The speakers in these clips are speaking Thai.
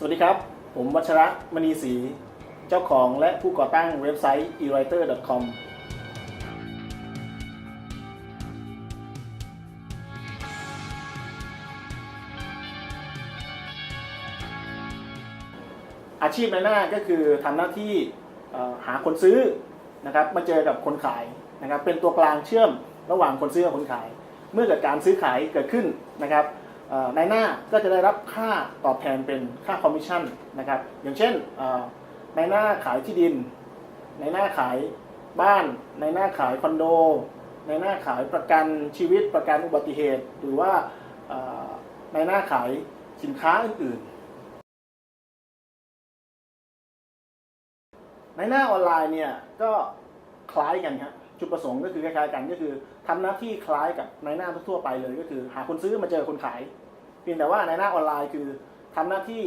สวัสดีครับ ผมวัชระมณีศรี เจ้าของและผู้ก่อตั้งเว็บไซต์ ewriter.com อาชีพในหน้าก็คือทำหน้าที่หาคนซื้อนะครับมาเจอกับคนขายนะครับเป็นตัวกลางเชื่อมระหว่างคนซื้อกับคนขาย เมื่อเกิดการซื้อขายเกิดขึ้นนะครับ เอ่อในหน้าก็จะได้รับค่าตอบแทนเป็นค่าคอมมิชชั่นนะครับอย่างเช่นเอ่อในหน้าขายที่ดินในหน้าขายบ้านในหน้าขายคอนโดในหน้าขายประกันชีวิตประกันอุบัติเหตุ หรือว่าเอ่อในหน้าขายสินค้าอื่นๆในหน้าออนไลน์เนี่ยก็คล้ายกันครับจุดประสงค์ก็คือคล้ายๆกันก็คือทำหน้าที่คล้ายกับในหน้าทั่วไปเลยก็คือ หาคนซื้อมาเจอคนขาย พียงแต่ว่าในหน้าออนไลน์คือทำหน้าที่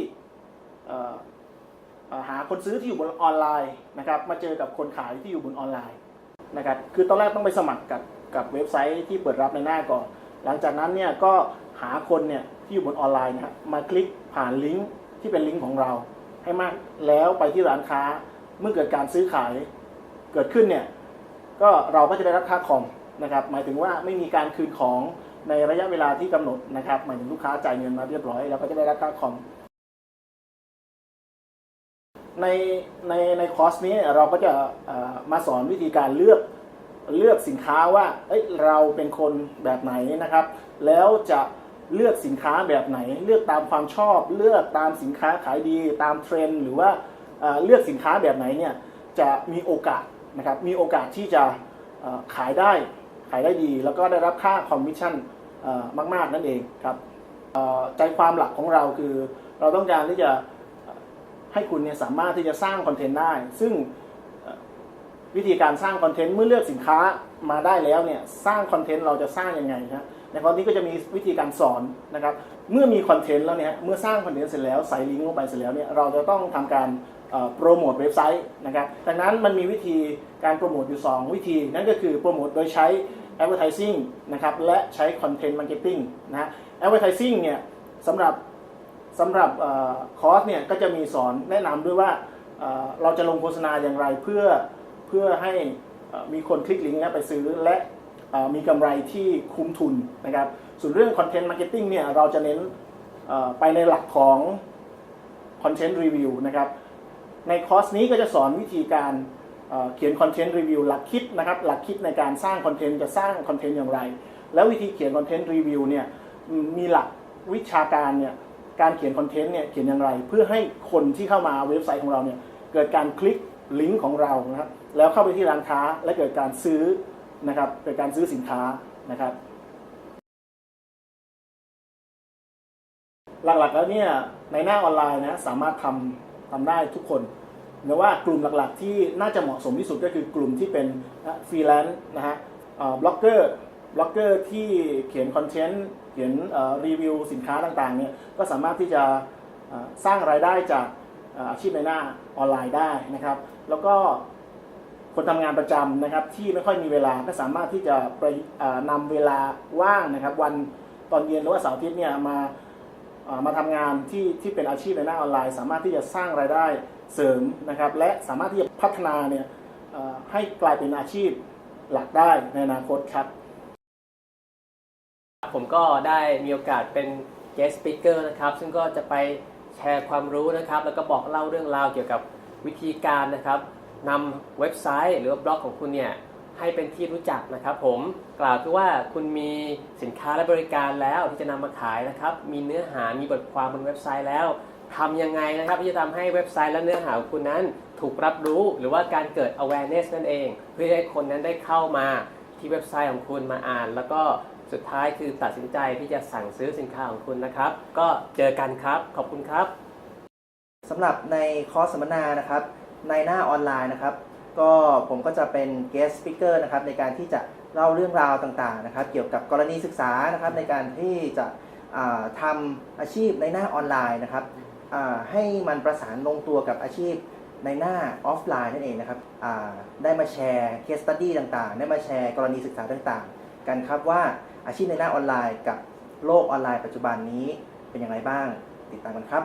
หาคนซื้อที่อยู่บนออนไลน์นะครับมาเจอกับคนขายที่อยู่บนออนไลน์นะครับคือตอนแรกต้องไปสมัครกับกับเว็บไซต์ที่เปิดรับในหน้าก่อน หลังจากนั้นเนี่ยก็หาคนเนี่ยที่อยู่บนออนไลน์นะครับมาคลิกผ่านลิงก์ที่เป็นลิงก์ของเรา ให้มากแล้วไปที่ร้านค้าเมื่อเกิดการซื้อขายเกิดขึ้นเนี่ยก็เราก็จะได้รับค่าคอมนะครับหมายถึงว่าไม่มีการคืนของ ในระยะเวลาที่กำหนดนะครับหมายถึงลูกค้าจ่ายเงินมาเรียบร้อย แล้วก็จะได้รับค่าคอมในในในคอร์สนี้เราก็จะมาสอนวิธีการเลือกเลือกสินค้าว่าเอ้ยเราเป็นคนแบบไหนนะครับ แล้วจะเลือกสินค้าแบบไหน เลือกตามความชอบ เลือกตามสินค้าขายดีตามเทรนด์หรือว่าเลือกสินค้าแบบไหนเนี่ยจะมีโอกาสนะครับมีโอกาสที่จะขายได้ ขายได้ดี แล้วก็ได้รับค่าคอมมิชชั่นมาก ๆ นั่นเองครับใจความหลักของเราคือ เราต้องการที่จะให้คุณเนี่ยสามารถที่จะสร้างคอนเทนต์ได้ ซึ่งวิธีการสร้างคอนเทนต์เมื่อเลือกสินค้ามาได้แล้วเนี่ยสร้างคอนเทนต์เราจะสร้างยังไงนะในคอร์สนี้ก็จะมีวิธีการสอนนะครับเมื่อมีคอนเทนต์แล้วเนี่ยเมื่อสร้างคอนเทนต์เสร็จแล้วใส่ลิงก์ลงไปเสร็จแล้วเนี่ยเราจะต้องทำการโปรโมทเว็บไซต์นะครับดังนั้นมันมีวิธีการโปรโมทอยู่ 2 วิธีนั่นก็คือโปรโมทโดยใช้ advertising นะครับและใช้ content marketing นะ advertising เนี่ยสำหรับสำหรับอคอร์สเนี่ยก็จะมีสอนแนะนำด้วยว่าเราจะลงโฆษณาอย่างไรเพื่อเพื่อให้มีคนคลิกลิงก์เนี้ยไปซื้อและมีกำไรที่คุ้มทุนนะครับ ส่วนเรื่อง content marketing เนี่ยเราจะเน้นไปในหลักของ content review นะครับ ในคอร์สนี้ก็จะสอนวิธีการ เขียนคอนเทนต์รีวิวหลักคิดนะครับหลักคิดในการสร้างคอนเทนต์จะสร้างคอนเทนต์อย่างไร แล้ววิธีเขียนคอนเทนต์รีวิวเนี่ยมมีหลักวิชาการเนี่ยการเขียนคอนเทนต์เนี่ยเขียนอย่างไร เพื่อให้คนที่เข้ามาเว็บไซต์ของเราเนี่ยเกิดการคลิกลิงก์ของเรานะครับแล้วเข้าไปที่ร้านค้าและเกิดการซื้อนะครับเกิดการซื้อสินค้านะครับหลักๆแล้วเนี่ยในหน้าออนไลน์นะสามารถทำทำได้ทุกคน เนื่อว่ากลุ่มหลักๆ ที่น่าจะเหมาะสมที่สุดก็คือกลุ่มที่เป็นฟรีแลนซ์นะฮะบล็อกเกอร์บล็อกเกอร์ที่เขียนคอนเทนต์เขียนรีวิวสินค้าต่างๆเนี่ยก็สามารถที่จะสร้างรายได้จากอาชีพในหน้าออนไลน์ได้นะครับ แล้วก็คนทำงานประจำนะครับที่ไม่ค่อยมีเวลาก็สามารถที่จะไปเอ่อนำเวลาว่างนะครับ วันตอนเย็นหรือว่าเสาร์อาทิตย์เนี่ยมา มาทำงานที่ที่เป็นอาชีพในหน้าออนไลน์ สามารถที่จะสร้างรายได้เสริมนะครับ และสามารถที่จะพัฒนาเนี่ยให้กลายเป็นอาชีพหลักได้ในอนาคตครับ ผมก็ได้มีโอกาสเป็น guest speaker นะครับ ซึ่งก็จะไปแชร์ความรู้นะครับ แล้วก็บอกเล่าเรื่องราวเกี่ยวกับวิธีการนะครับนำเว็บไซต์หรือว่าบล็อกของคุณเนี่ย ให้เป็นที่รู้จักนะครับ ผมกล่าวคือว่าคุณมีสินค้าและบริการแล้วที่จะนำมาขายนะครับ มีเนื้อหามีบทความบนเว็บไซต์แล้วทำยังไงนะครับที่จะทำให้เว็บไซต์และเนื้อหาของคุณนั้นถูกรับรู้หรือว่าการเกิด awareness นั่นเอง เพื่อให้คนนั้นได้เข้ามาที่เว็บไซต์ของคุณมาอ่าน แล้วก็สุดท้ายคือตัดสินใจที่จะสั่งซื้อสินค้าของคุณนะครับ ก็เจอกันครับ ขอบคุณครับสำหรับในคอร์สสัมมนานะครับ ในหน้าออนไลน์นะครับ ก็ผมก็จะเป็น guest speaker นะครับในการที่จะเล่าเรื่องราวต่างๆนะครับ เกี่ยวกับกรณีศึกษานะครับในการที่จะทำอาชีพในหน้าออนไลน์นะครับให้มันประสานลงตัวกับอาชีพในหน้าออฟไลน์นั่นเองนะครับได้มาแชร์ case study ต่างๆ ได้มาแชร์กรณีศึกษาต่างๆ กันครับว่าอาชีพในหน้าออนไลน์กับโลกออนไลน์ปัจจุบันนี้เป็นอย่างไรบ้างติดตามกันครับ